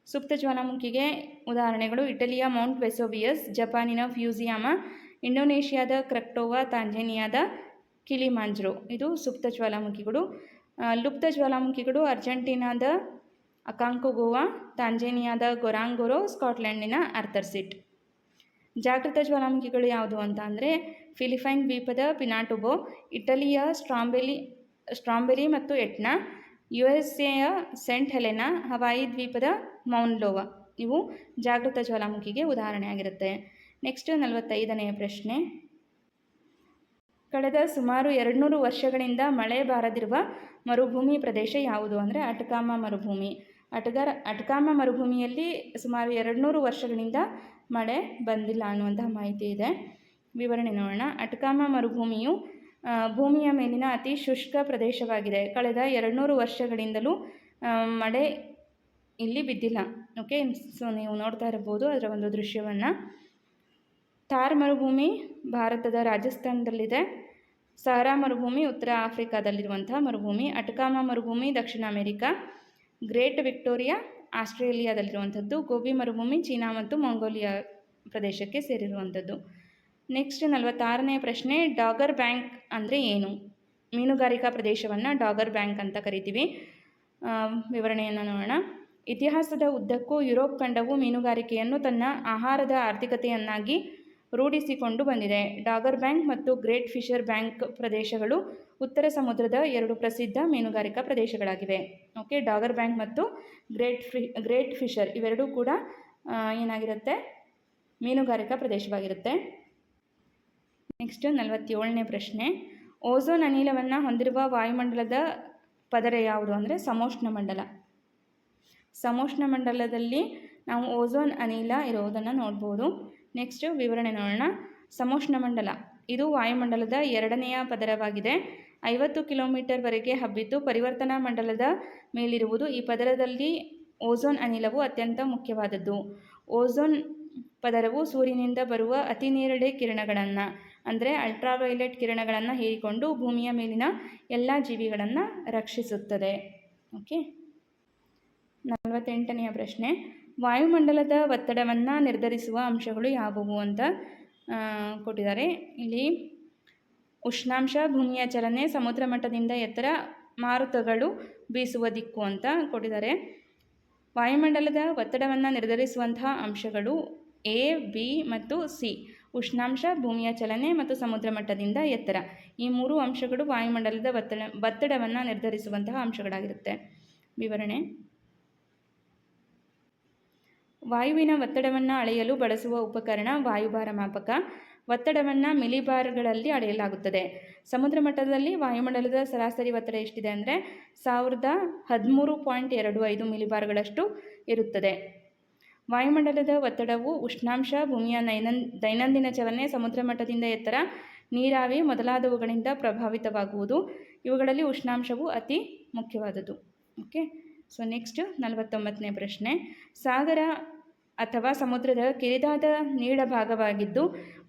ಸುಪ್ತ ಜ್ವಾಲಾಮುಖಿಗೆ ಉದಾಹರಣೆಗಳು ಇಟಲಿಯ ಮೌಂಟ್ ವೆಸೋವಿಯಸ್, ಜಪಾನಿನ ಫ್ಯೂಸಿಯಾಮ ಇಂಡೋನೇಷ್ಯಾದ ಕ್ರಕ್ಟೋವಾ, ತಾಂಜೇನಿಯಾದ ಕಿಲಿಮಾಂಜ್ರೋ. ಇದು ಸುಪ್ತ ಜ್ವಾಲಾಮುಖಿಗಳು. ಲುಪ್ತ ಜ್ವಾಲಾಮುಖಿಗಳು ಅರ್ಜೆಂಟೀನಾದ ಅಕಾಂಕೋಗೋವಾ, ತಾಂಜೇನಿಯಾದ ಗೊರಾಂಗೊರೋ, ಸ್ಕಾಟ್ಲೆಂಡಿನ ಅರ್ಥರ್ಸಿಟ್ ಜಾಗೃತ ಜ್ವಾಲಾಮುಖಿಗಳು ಯಾವುದು ಅಂತ ಅಂದರೆ ಫಿಲಿಪೈನ್ ದ್ವೀಪದ ಪಿನಾಟುಬೋ, ಇಟಲಿಯ ಸ್ಟ್ರಾಂಬೆಲಿ, ಸ್ಟ್ರಾಂಬೆರಿ ಮತ್ತು ಎಟ್ನಾ ಯು ಎಸ್ ಎಯ ಸೆಂಟ್ ಹೆಲೆನಾ, ಹವಾಯಿ ದ್ವೀಪದ ಮೌನ್ಲೋವಾ ಇವು ಜಾಗೃತ ಜ್ವಾಲಾಮುಖಿಗೆ ಉದಾಹರಣೆಯಾಗಿರುತ್ತೆ. ನೆಕ್ಸ್ಟ್ ನಲವತ್ತೈದನೆಯ ಪ್ರಶ್ನೆ. ಕಳೆದ ಸುಮಾರು ಎರಡುನೂರು ವರ್ಷಗಳಿಂದ ಮಳೆ ಬಾರದಿರುವ ಮರುಭೂಮಿ ಪ್ರದೇಶ ಯಾವುದು ಅಂದರೆ ಅಟಕಾಮ ಮರುಭೂಮಿ. ಅಟಗಾರ, ಅಟಕಾಮ ಮರುಭೂಮಿಯಲ್ಲಿ ಸುಮಾರು ಎರಡುನೂರು ವರ್ಷಗಳಿಂದ ಮಳೆ ಬಂದಿಲ್ಲ ಅನ್ನುವಂತಹ ಮಾಹಿತಿ ಇದೆ. ವಿವರಣೆ ನೋಡೋಣ. ಅಟಕಾಮ ಮರುಭೂಮಿಯು ಭೂಮಿಯ ಮೇಲಿನ ಅತಿ ಶುಷ್ಕ ಪ್ರದೇಶವಾಗಿದೆ. ಕಳೆದ ಎರಡುನೂರು ವರ್ಷಗಳಿಂದಲೂ ಮಳೆ ಇಲ್ಲಿ ಬಿದ್ದಿಲ್ಲ. ಓಕೆ ಸೊ ನೀವು ನೋಡ್ತಾ ಇರ್ಬೋದು ಅದರ ಒಂದು ದೃಶ್ಯವನ್ನು. ಥಾರ್ ಮರುಭೂಮಿ ಭಾರತದ ರಾಜಸ್ಥಾನದಲ್ಲಿದೆ. ಸಹರಾ ಮರುಭೂಮಿ ಉತ್ತರ ಆಫ್ರಿಕಾದಲ್ಲಿರುವಂತಹ ಮರುಭೂಮಿ, ಅಟಕಾಮ ಮರುಭೂಮಿ, ದಕ್ಷಿಣ ಅಮೆರಿಕಾ, ಗ್ರೇಟ್ ವಿಕ್ಟೋರಿಯಾ, ಆಸ್ಟ್ರೇಲಿಯಾದಲ್ಲಿರುವಂಥದ್ದು, ಗೋಬಿ ಮರುಭೂಮಿ, ಚೀನಾ ಮತ್ತು ಮಂಗೋಲಿಯಾ ಪ್ರದೇಶಕ್ಕೆ ಸೇರಿರುವಂಥದ್ದು. ನೆಕ್ಸ್ಟ್ ನಲವತ್ತಾರನೇ ಪ್ರಶ್ನೆ, ಡಾಗರ್ ಬ್ಯಾಂಕ್ ಅಂದರೆ ಏನು? ಮೀನುಗಾರಿಕಾ ಪ್ರದೇಶವನ್ನು ಡಾಗರ್ ಬ್ಯಾಂಕ್ ಅಂತ ಕರಿತೀವಿ. ವಿವರಣೆಯನ್ನು ನೋಡೋಣ. ಇತಿಹಾಸದ ಉದ್ದಕ್ಕೂ ಯುರೋಪ್ ಖಂಡವು ಮೀನುಗಾರಿಕೆಯನ್ನು ತನ್ನ ಆಹಾರದ ಆರ್ಥಿಕತೆಯನ್ನಾಗಿ ರೂಢಿಸಿಕೊಂಡು ಬಂದಿದೆ. ಡಾಗರ್ ಬ್ಯಾಂಕ್ ಮತ್ತು ಗ್ರೇಟ್ ಫಿಶರ್ ಬ್ಯಾಂಕ್ ಪ್ರದೇಶಗಳು ಉತ್ತರ ಸಮುದ್ರದ ಎರಡು ಪ್ರಸಿದ್ಧ ಮೀನುಗಾರಿಕಾ ಪ್ರದೇಶಗಳಾಗಿವೆ. ಓಕೆ, ಡಾಗರ್ ಬ್ಯಾಂಕ್ ಮತ್ತು ಗ್ರೇಟ್ ಫಿ, ಗ್ರೇಟ್ ಫಿಶರ್ ಇವೆರಡೂ ಕೂಡ ಏನಾಗಿರುತ್ತೆ? ಮೀನುಗಾರಿಕಾ ಪ್ರದೇಶವಾಗಿರುತ್ತೆ. ನೆಕ್ಸ್ಟ್ ನಲವತ್ತೇಳನೇ ಪ್ರಶ್ನೆ. ಓಝೋನ್ ಅನಿಲವನ್ನು ಹೊಂದಿರುವ ವಾಯುಮಂಡಲದ ಪದರ ಯಾವುದು ಅಂದರೆ ಸಮೋಷ್ಣ ಮಂಡಲ. ಸಮೋಷ್ಣ ಮಂಡಲದಲ್ಲಿ ನಾವು ಓಝೋನ್ ಅನಿಲ ಇರುವುದನ್ನು ನೋಡ್ಬೋದು. ನೆಕ್ಸ್ಟ್ ವಿವರಣೆ ನೋಡೋಣ. ಸಮೋಷ್ಣ ಮಂಡಲ. ಇದು ವಾಯುಮಂಡಲದ ಎರಡನೆಯ ಪದರವಾಗಿದೆ. ಐವತ್ತು ಕಿಲೋಮೀಟರ್ವರೆಗೆ ಹಬ್ಬಿದ್ದು ಪರಿವರ್ತನಾ ಮಂಡಲದ ಮೇಲಿರುವುದು ಈ ಪದರದಲ್ಲಿ ಓಝೋನ್ ಅನಿಲವು ಅತ್ಯಂತ ಮುಖ್ಯವಾದದ್ದು. ಓಝೋನ್ ಪದರವು ಸೂರ್ಯನಿಂದ ಬರುವ ಅತಿ ನೇರಳೆ ಕಿರಣಗಳನ್ನು, ಅಂದರೆ ಅಲ್ಟ್ರಾವೈಲೆಟ್ ಕಿರಣಗಳನ್ನು ಹೀರಿಕೊಂಡು ಭೂಮಿಯ ಮೇಲಿನ ಎಲ್ಲ ಜೀವಿಗಳನ್ನು ರಕ್ಷಿಸುತ್ತದೆ. ಓಕೆ ನಲವತ್ತೆಂಟನೆಯ ಪ್ರಶ್ನೆ. ವಾಯುಮಂಡಲದ ಒತ್ತಡವನ್ನು ನಿರ್ಧರಿಸುವ ಅಂಶಗಳು ಯಾವುವು ಅಂತ ಕೊಟ್ಟಿದ್ದಾರೆ. ಇಲ್ಲಿ ಉಷ್ಣಾಂಶ, ಭೂಮಿಯ ಚಲನೆ, ಸಮುದ್ರ ಮಟ್ಟದಿಂದ ಎತ್ತರ ಮಾರುತಗಳು ಬೀಸುವ ದಿಕ್ಕು ಅಂತ ಕೊಟ್ಟಿದ್ದಾರೆ. ವಾಯುಮಂಡಲದ ಒತ್ತಡವನ್ನು ನಿರ್ಧರಿಸುವಂತಹ ಅಂಶಗಳು ಎ, ಬಿ ಮತ್ತು ಸಿ. ಉಷ್ಣಾಂಶ, ಭೂಮಿಯ ಚಲನೆ ಮತ್ತು ಸಮುದ್ರ ಮಟ್ಟದಿಂದ ಎತ್ತರ. ಈ ಮೂರು ಅಂಶಗಳು ವಾಯುಮಂಡಲದ ಒತ್ತಡ, ಒತ್ತಡವನ್ನು ನಿರ್ಧರಿಸುವಂತಹ ಅಂಶಗಳಾಗಿರುತ್ತೆ. ವಿವರಣೆ. ವಾಯುವಿನ ಒತ್ತಡವನ್ನು ಅಳೆಯಲು ಬಳಸುವ ಉಪಕರಣ ವಾಯುಭಾರ ಮಾಪಕ. ಒತ್ತಡವನ್ನು ಮಿಲಿಬಾರ್ಗಳಲ್ಲಿ ಅಳೆಯಲಾಗುತ್ತದೆ. ಸಮುದ್ರ ಮಟ್ಟದಲ್ಲಿ ವಾಯುಮಂಡಲದ ಸರಾಸರಿ ಒತ್ತಡ ಎಷ್ಟಿದೆ ಅಂದರೆ ಸಾವಿರದ ಹದಿಮೂರು ಪಾಯಿಂಟ್ ಎರಡು ಐದು ಮಿಲಿಬಾರ್ಗಳಷ್ಟು ಇರುತ್ತದೆ. ವಾಯುಮಂಡಲದ ಒತ್ತಡವು ಉಷ್ಣಾಂಶ, ಭೂಮಿಯ ನೈನನ್, ದೈನಂದಿನ ಚಲನೆ, ಸಮುದ್ರ ಮಟ್ಟದಿಂದ ಎತ್ತರ ನೀರಾವಿ ಮೊದಲಾದವುಗಳಿಂದ ಪ್ರಭಾವಿತವಾಗುವುದು. ಇವುಗಳಲ್ಲಿ ಉಷ್ಣಾಂಶವು ಅತಿ ಮುಖ್ಯವಾದದ್ದು. ಓಕೆ ಸೊ ನೆಕ್ಸ್ಟ್ ನಲವತ್ತೊಂಬತ್ತನೇ ಪ್ರಶ್ನೆ. ಸಾಗರ ಅಥವಾ ಸಮುದ್ರದ ಕಿರಿದಾದ ನೀಳ ಭಾಗವಾಗಿದ್ದು,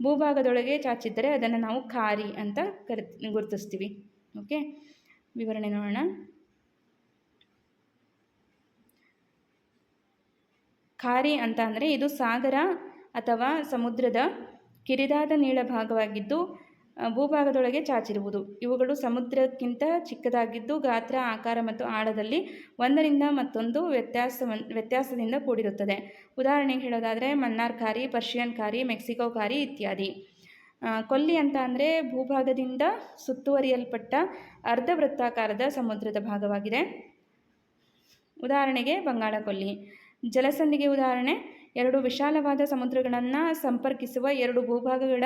ಭೂಭಾಗದೊಳಗೆ ಚಾಚಿದ್ದರೆ ಅದನ್ನು ನಾವು ಖಾರಿ ಅಂತ ಕರ್, ಗುರುತಿಸ್ತೀವಿ. ಓಕೆ ವಿವರಣೆ ನೋಡೋಣ. ಖಾರಿ ಅಂತ ಅಂದರೆ ಇದು ಸಾಗರ ಅಥವಾ ಸಮುದ್ರದ ಕಿರಿದಾದ ನೀಳ ಭಾಗವಾಗಿದ್ದು ಭೂಭಾಗದೊಳಗೆ ಚಾಚಿರುವುದು. ಇವುಗಳು ಸಮುದ್ರಕ್ಕಿಂತ ಚಿಕ್ಕದಾಗಿದ್ದು ಗಾತ್ರ, ಆಕಾರ ಮತ್ತು ಆಳದಲ್ಲಿ ಒಂದರಿಂದ ಮತ್ತೊಂದು ವ್ಯತ್ಯಾಸ ವ್ಯತ್ಯಾಸದಿಂದ ಕೂಡಿರುತ್ತದೆ. ಉದಾಹರಣೆಗೆ ಹೇಳೋದಾದರೆ ಮನ್ನಾರ್ ಖಾರಿ, ಪರ್ಷಿಯನ್ ಖಾರಿ, ಮೆಕ್ಸಿಕೋ ಖಾರಿ ಇತ್ಯಾದಿ. ಕೊಲ್ಲಿ ಅಂತ ಅಂದರೆ ಭೂಭಾಗದಿಂದ ಸುತ್ತುವರಿಯಲ್ಪಟ್ಟ ಅರ್ಧ ವೃತ್ತಾಕಾರದ ಸಮುದ್ರದ ಭಾಗವಾಗಿದೆ. ಉದಾಹರಣೆಗೆ ಬಂಗಾಳ ಕೊಲ್ಲಿ. ಜಲಸಂಧಿಗೆ ಉದಾಹರಣೆ ಎರಡು ವಿಶಾಲವಾದ ಸಮುದ್ರಗಳನ್ನು ಸಂಪರ್ಕಿಸುವ ಎರಡು ಭೂಭಾಗಗಳ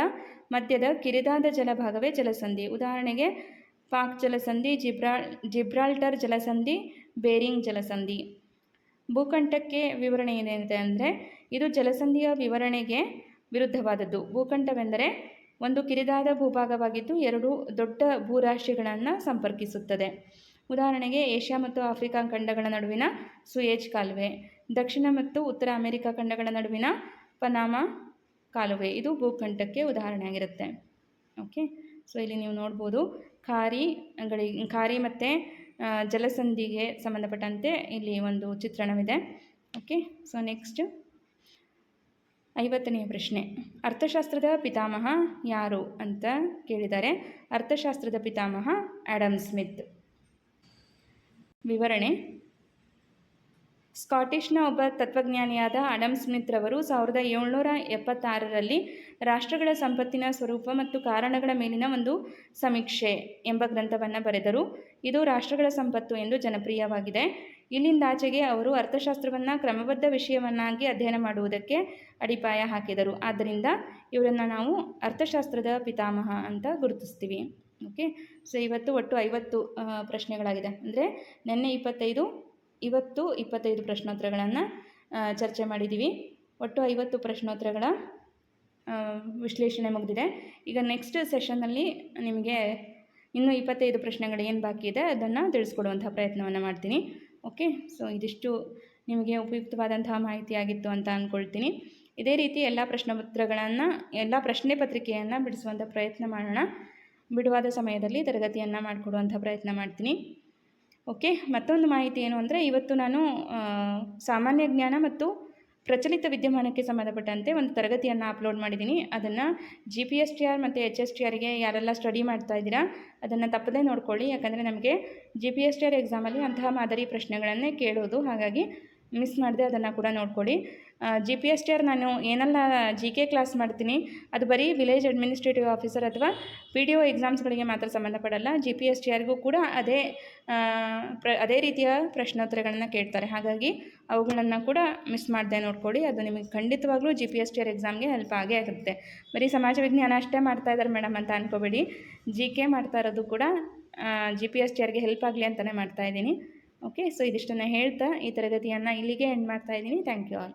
ಮಧ್ಯದ ಕಿರಿದಾದ ಜಲಭಾಗವೇ ಜಲಸಂಧಿ. ಉದಾಹರಣೆಗೆ ಪಾಕ್ ಜಲಸಂಧಿ, ಜಿಬ್ರಾ, ಜಿಬ್ರಾಲ್ಟರ್ ಜಲಸಂಧಿ, ಬೇರಿಂಗ್ ಜಲಸಂಧಿ. ಭೂಕಂಠಕ್ಕೆ ವಿವರಣೆ ಏನಿದೆ ಅಂದರೆ, ಇದು ಜಲಸಂಧಿಯ ವಿವರಣೆಗೆ ವಿರುದ್ಧವಾದದ್ದು. ಭೂಕಂಠವೆಂದರೆ ಒಂದು ಕಿರಿದಾದ ಭೂಭಾಗವಾಗಿದ್ದು ಎರಡು ದೊಡ್ಡ ಭೂರಾಶಿಗಳನ್ನು ಸಂಪರ್ಕಿಸುತ್ತದೆ. ಉದಾಹರಣೆಗೆ ಏಷ್ಯಾ ಮತ್ತು ಆಫ್ರಿಕಾ ಖಂಡಗಳ ನಡುವಿನ ಸುಯೇಜ್ ಕಾಲುವೆ. ದಕ್ಷಿಣ ಮತ್ತು ಉತ್ತರ ಅಮೆರಿಕ ಖಂಡಗಳ ನಡುವಿನ ಪನಾಮ ಕಾಲುವೆ. ಇದು ಭೂಖಂಡಕ್ಕೆ ಉದಾಹರಣೆಯಾಗಿರುತ್ತೆ. ಓಕೆ? ಸೊ ಇಲ್ಲಿ ನೀವು ನೋಡ್ಬೋದು ಖಾರಿ ಗಳಿ ಖಾರಿ ಮತ್ತು ಜಲಸಂಧಿಗೆ ಸಂಬಂಧಪಟ್ಟಂತೆ ಇಲ್ಲಿ ಒಂದು ಚಿತ್ರಣವಿದೆ. ಓಕೆ? ಸೊ ನೆಕ್ಸ್ಟ್ ಐವತ್ತನೆಯ ಪ್ರಶ್ನೆ. ಅರ್ಥಶಾಸ್ತ್ರದ ಪಿತಾಮಹ ಯಾರು ಅಂತ ಕೇಳಿದ್ದಾರೆ ಅರ್ಥಶಾಸ್ತ್ರದ ಪಿತಾಮಹ ಆ್ಯಡಮ್ ಸ್ಮಿತ್. ವಿವರಣೆ ಸ್ಕಾಟಿಷ್ನ ಒಬ್ಬ ತತ್ವಜ್ಞಾನಿಯಾದ ಅಡಮ್ ಸ್ಮಿತ್ ರವರು ಸಾವಿರದ ಏಳ್ನೂರ ಎಪ್ಪತ್ತಾರರಲ್ಲಿ ರಾಷ್ಟ್ರಗಳ ಸಂಪತ್ತಿನ ಸ್ವರೂಪ ಮತ್ತು ಕಾರಣಗಳ ಮೇಲಿನ ಒಂದು ಸಮೀಕ್ಷೆ ಎಂಬ ಗ್ರಂಥವನ್ನು ಬರೆದರು. ಇದು ರಾಷ್ಟ್ರಗಳ ಸಂಪತ್ತು ಎಂದು ಜನಪ್ರಿಯವಾಗಿದೆ. ಇಲ್ಲಿಂದಾಚೆಗೆ ಅವರು ಅರ್ಥಶಾಸ್ತ್ರವನ್ನು ಕ್ರಮಬದ್ಧ ವಿಷಯವನ್ನಾಗಿ ಅಧ್ಯಯನ ಮಾಡುವುದಕ್ಕೆ ಅಡಿಪಾಯ ಹಾಕಿದರು. ಆದ್ದರಿಂದ ಇವರನ್ನು ನಾವು ಅರ್ಥಶಾಸ್ತ್ರದ ಪಿತಾಮಹ ಅಂತ ಗುರುತಿಸ್ತೀವಿ. ಓಕೆ. ಸೊ, ಇವತ್ತು ಒಟ್ಟು ಐವತ್ತು ಪ್ರಶ್ನೆಗಳಾಗಿದೆ. ಅಂದರೆ, ನಿನ್ನೆ ಇಪ್ಪತ್ತೈದು ಇವತ್ತು ಇಪ್ಪತ್ತೈದು ಪ್ರಶ್ನೋತ್ತರಗಳನ್ನು ಚರ್ಚೆ ಮಾಡಿದ್ದೀವಿ ಒಟ್ಟು ಐವತ್ತು ಪ್ರಶ್ನೋತ್ತರಗಳ ವಿಶ್ಲೇಷಣೆ ಮುಗಿದಿದೆ. ಈಗ ನೆಕ್ಸ್ಟ್ ಸೆಷನ್ನಲ್ಲಿ ನಿಮಗೆ ಇನ್ನೂ ಇಪ್ಪತ್ತೈದು ಪ್ರಶ್ನೆಗಳು ಏನು ಬಾಕಿ ಇದೆ ಅದನ್ನು ತಿಳಿಸ್ಕೊಡುವಂಥ ಪ್ರಯತ್ನವನ್ನು ಮಾಡ್ತೀನಿ. ಓಕೆ ಸೊ ಇದಿಷ್ಟು ನಿಮಗೆ ಉಪಯುಕ್ತವಾದಂತಹ ಮಾಹಿತಿಯಾಗಿತ್ತು ಅಂತ ಅಂದ್ಕೊಳ್ತೀನಿ ಇದೇ ರೀತಿ ಎಲ್ಲ ಪ್ರಶ್ನೋತ್ತರಗಳನ್ನು, ಎಲ್ಲ ಪ್ರಶ್ನೆ ಪತ್ರಿಕೆಯನ್ನು ಬಿಡಿಸುವಂಥ ಪ್ರಯತ್ನ ಮಾಡೋಣ. ಬಿಡುವಾದ ಸಮಯದಲ್ಲಿ ತರಗತಿಯನ್ನು ಮಾಡಿಕೊಡುವಂಥ ಪ್ರಯತ್ನ ಮಾಡ್ತೀನಿ. ಓಕೆ, ಮತ್ತೊಂದು ಮಾಹಿತಿ ಏನು ಅಂದರೆ ಇವತ್ತು ನಾನು ಸಾಮಾನ್ಯ ಜ್ಞಾನ ಮತ್ತು ಪ್ರಚಲಿತ ವಿದ್ಯಮಾನಕ್ಕೆ ಸಂಬಂಧಪಟ್ಟಂತೆ ಒಂದು ತರಗತಿಯನ್ನು ಅಪ್ಲೋಡ್ ಮಾಡಿದ್ದೀನಿ. ಅದನ್ನು G P S T R ಮತ್ತು ಎಚ್ ಎಸ್ ಟಿ ಆರ್ಗೆ ಯಾರೆಲ್ಲ ಸ್ಟಡಿ ಮಾಡ್ತಾ ಇದ್ದೀರಾ, ಅದನ್ನು ತಪ್ಪದೇ ನೋಡ್ಕೊಳ್ಳಿ. ಯಾಕಂದರೆ ನಮಗೆ G P S T R ಎಕ್ಸಾಮಲ್ಲಿ ಅಂತಹ ಮಾದರಿ ಪ್ರಶ್ನೆಗಳನ್ನೇ ಕೇಳೋದು. ಹಾಗಾಗಿ ಮಿಸ್ ಮಾಡಿದೆ ಅದನ್ನು ಕೂಡ ನೋಡ್ಕೊಳ್ಳಿ. G P S T R ನಾನು ಏನೆಲ್ಲ ಜಿ ಕೆ ಕ್ಲಾಸ್ ಮಾಡ್ತೀನಿ. ಅದು ಬರೀ ವಿಲೇಜ್ ಅಡ್ಮಿನಿಸ್ಟ್ರೇಟಿವ್ ಆಫೀಸರ್ ಅಥವಾ ಪಿ ಡಿ ಒ ಎಕ್ಸಾಮ್ಸ್ಗಳಿಗೆ ಮಾತ್ರ ಸಂಬಂಧಪಡಲ್ಲ. ಜಿ ಪಿ ಎಸ್ ಟಿ ಆರ್ಗೂ ಕೂಡ ಅದೇ ಪ್ರ, ಅದೇ ರೀತಿಯ ಪ್ರಶ್ನೋತ್ತರಗಳನ್ನು ಕೇಳ್ತಾರೆ. ಹಾಗಾಗಿ ಅವುಗಳನ್ನು ಕೂಡ ಮಿಸ್ ಮಾಡಿದೆ ನೋಡ್ಕೊಳ್ಳಿ. ಅದು ನಿಮಗೆ ಖಂಡಿತವಾಗ್ಲೂ G P S T R ಎಕ್ಸಾಮ್ಗೆ ಹೆಲ್ಪ್ ಆಗೇ ಆಗುತ್ತೆ. ಬರೀ ಸಮಾಜ ವಿಜ್ಞಾನ ಅಷ್ಟೇ ಮಾಡ್ತಾ ಇದ್ದಾರೆ ಮೇಡಮ್ ಅಂತ ಅನ್ಕೋಬೇಡಿ. ಜಿ ಕೆ ಮಾಡ್ತಾ ಇರೋದು ಕೂಡ ಜಿ ಪಿ ಎಸ್ ಟಿ ಆರ್ಗೆ ಹೆಲ್ಪ್ ಆಗಲಿ ಅಂತಲೇ ಮಾಡ್ತಾ ಇದ್ದೀನಿ. ಓಕೆ ಸೊ ಇದಿಷ್ಟನ್ನು ಹೇಳ್ತಾ ಈ ತರಗತಿಯನ್ನು ಇಲ್ಲಿಗೆ ಎಂಡ್ ಮಾಡ್ತಾ ಇದ್ದೀನಿ. Thank you all